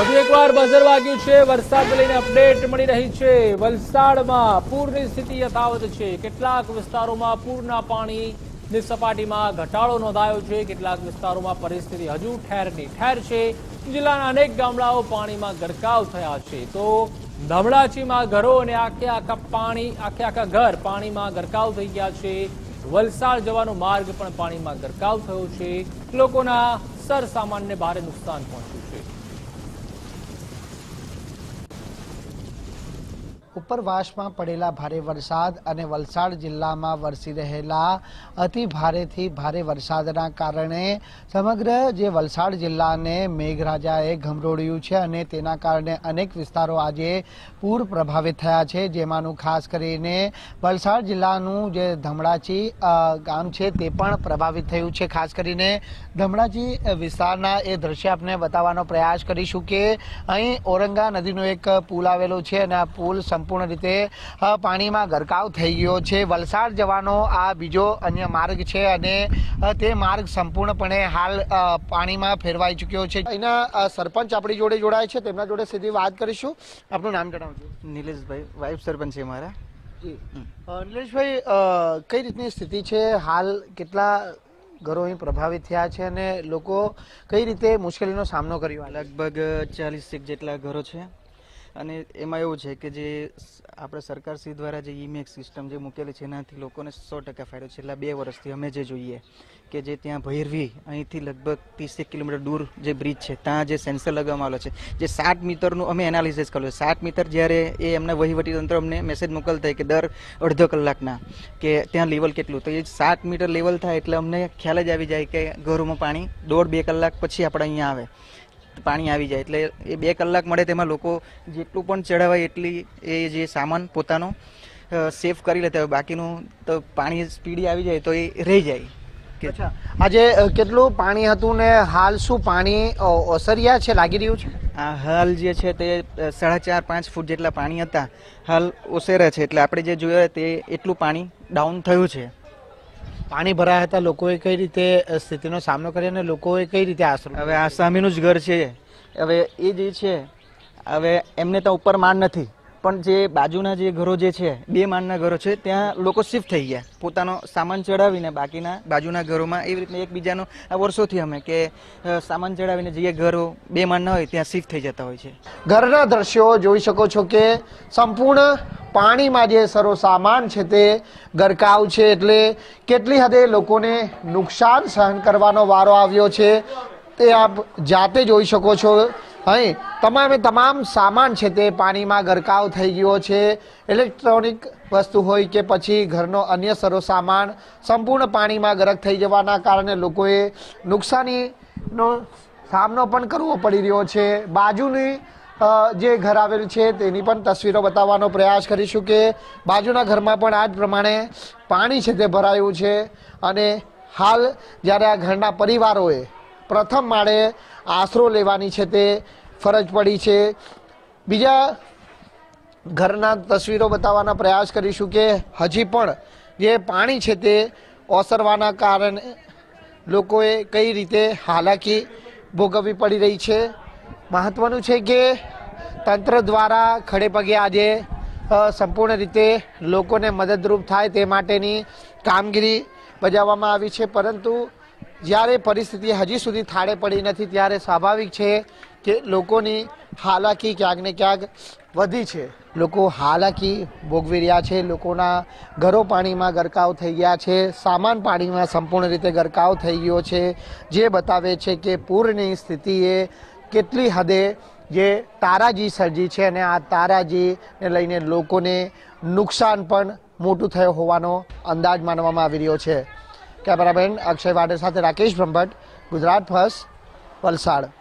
વધુ એકવાર બઝર વાગ્યું છે. વરસાદ લઈને અપડેટ મળી રહી છે. વલસાડમાં પૂરની સ્થિતિ યથાવત છે. કેટલાક વિસ્તારોમાં પૂરના પાણીની સપાટીમાં ઘટાડો નોંધાયો છે. કેટલાક વિસ્તારોમાં પરિસ્થિતિ હજુ ઠેરની ઠેર છે. જિલ્લાના અનેક ગામડાઓ પાણીમાં ગરકાવ થયા છે. તો ધમડાચીમાં ઘરો અને આખે આખા પાણી, આખે આખા ઘર પાણીમાં ગરકાવ થઈ ગયા છે. વલસાડ જવાનો માર્ગ પણ પાણીમાં ગરકાવ થયો છે. લોકોના સર સામાનને ભારે નુકસાન પહોંચ્યું છે. ઉપરવાસમાં પડેલા ભારે વરસાદ અને વલસાડ જિલ્લામાં વરસી રહેલા અતિ ભારેથી ભારે વરસાદના કારણે સમગ્ર જે વલસાડ જિલ્લાને મેઘરાજાએ ગમરોડ્યું છે અને તેના કારણે અનેક વિસ્તારો આજે પૂર પ્રભાવિત થયા છે, જેમાંનું ખાસ કરીને વલસાડ જિલ્લાનું જે ધમડાચી ગામ છે તે પણ પ્રભાવિત થયું છે. ખાસ કરીને ધમડાચી વિસ્તારના એ દ્રશ્ય આપને બતાવવાનો પ્રયાસ કરીશું કે અહીં ઔરંગા નદીનો એક પુલ આવેલો છે અને આ પુલ સંપૂર્ણ રીતે પાણીમાં ગરકાવ થઈ ગયો છે. વલસાડ જવાનો આ બીજો અન્ય માર્ગ છે અને તે માર્ગ સંપૂર્ણપણે હાલ પાણીમાં ફેરવાઈ ચૂક્યો છે. અહીંના સરપંચ આપણી જોડે જોડાય છે. તેમના જોડે સીધી વાત કરીશું. આપનું નામ જણાવજો. નિલેશભાઈ વાઇફ સરપંચ છે મારા. નિલેશભાઈ કઈ રીતની સ્થિતિ છે? હાલ કેટલા ઘરો અહીં પ્રભાવિત થયા છે અને લોકો કઈ રીતે મુશ્કેલીનો સામનો કર્યો? લગભગ ચાલીસ એક જેટલા ઘરો છે. અને એમાં એવું છે કે જે આપણે આપણે સરકારશ્રી દ્વારા જે ઈમેક્સ સિસ્ટમ જે મૂકેલી છે, એનાથી લોકોને સો ટકા ફાયદો. છેલ્લા બે વર્ષથી અમે જે જોઈએ કે જે ત્યાં ભૈરવી, અહીંથી લગભગ ત્રીસેક કિલોમીટર દૂર જે બ્રિજ છે, ત્યાં જે સેન્સર લગાવવામાં આવેલો છે, જે સાત મીટરનું અમે એનાલિસિસ કર્યું. સાત મીટર જ્યારે એ એમના વહીવટી તંત્ર અમને મેસેજ મોકલતા હોય કે દર અડધો કલાકના કે ત્યાં લેવલ કેટલું. તો એ સાત મીટર લેવલ થાય એટલે અમને ખ્યાલ જ આવી જાય કે ઘરોમાં પાણી દોઢ બે કલાક પછી આપણે અહીંયા આવે. પાણી આવી જાય એટલે એ બે કલાક મળે તેમાં લોકો જેટલું પણ ચડાવાય એટલી એ જે સામાન પોતાનો સેફ કરી લેતા હોય. બાકીનું તો પાણી સ્પીડી આવી જાય તો એ રહી જાય. કે અચ્છા. આજે કેટલું પાણી હતું ને હાલ શું પાણી ઓસરિયા છે લાગી રહ્યું છે? આ હાલ જે છે તે સાડા ચાર પાંચ ફૂટ જેટલા પાણી હતા. હાલ ઓસેરા છે. એટલે આપણે જે જોયું તે એટલું પાણી ડાઉન થયું છે. પાણી ભરાયા હતા લોકોએ કઈ રીતે સ્થિતિનો સામનો કર્યો અને લોકોએ કઈ રીતે આશરો હવે આ સામેનું જ ઘર છે. હવે એ જે છે હવે એમને તો ઉપર માન નથી. પણ જે બાજુના જે ઘરો જે છે બે માળના ઘરો છે ત્યાં લોકો શિફ્ટ થઈ ગયા. પોતાનો સામાન ચડાવીને બાકીના બાજુના ઘરોમાં એવી રીતના એકબીજાનો આ વર્ષોથી અમે કે સામાન ચડાવીને જે ઘરો બે માળના હોય ત્યાં શિફ્ટ થઈ જતા હોય છે. ઘરના દ્રશ્યો જોઈ શકો છો કે સંપૂર્ણ પાણીમાં જે સરો સામાન છે તે ગરકાવ છે એટલે કેટલી હદે લોકોને નુકસાન સહન કરવાનો વારો આવ્યો છે તે આપ જાતે જોઈ શકો છો. અહીં તમામે તમામ સામાન છે તે પાણીમાં ગરકાવ થઈ ગયો છે. ઇલેક્ટ્રોનિક વસ્તુ હોય કે પછી ઘરનો અન્ય સરો સામાન સંપૂર્ણ પાણીમાં ગરક થઈ જવાના કારણે લોકોએ નુકસાનીનો સામનો પણ કરવો પડી રહ્યો છે. બાજુની જે ઘર આવેલું છે તેની પણ તસવીરો બતાવવાનો પ્રયાસ કરીશું કે બાજુના ઘરમાં પણ આ જ પ્રમાણે પાણી છે તે ભરાયું છે અને હાલ જ્યારે આ ઘરના પરિવારોએ પ્રથમ માળે આશરો લેવાની છે તે ફરજ પડી છે. બીજા ઘરના તસવીરો બતાવવાના પ્રયાસ કરીશું કે હજી પણ જે પાણી છે તે ઓસરવાના કારણે લોકોએ કઈ રીતે હાલાકી ભોગવવી પડી રહી છે. મહત્વનું છે કે તંત્ર દ્વારા ખડે પગે આજે સંપૂર્ણ રીતે લોકોને મદદરૂપ થાય તે માટેની કામગીરી બજાવવામાં આવી છે. પરંતુ જ્યારે પરિસ્થિતિ હજી સુધી થાળે પડી નથી, ત્યારે સ્વાભાવિક છે કે લોકોની હાલાકી ક્યાંક ને ક્યાંક વધી છે. લોકો હાલાકી ભોગવી રહ્યા છે. લોકોના ઘરો પાણીમાં ગરકાવ થઈ ગયા છે. સામાન પાણીમાં સંપૂર્ણ રીતે ગરકાવ થઈ ગયો છે. જે બતાવે છે કે પૂરની સ્થિતિએ કેટલી હદે જે તારાજી સર્જી છે અને આ તારાજીને લઈને લોકોને નુકસાન પણ મોટું થયું હોવાનો અંદાજ માનવામાં આવી રહ્યો છે. કેમેરામેન અક્ષય વાડે સાથે રાકેશ બ્રહ્મભટ્ટ, ગુજરાત ફર્સ્ટ, વલસાડ.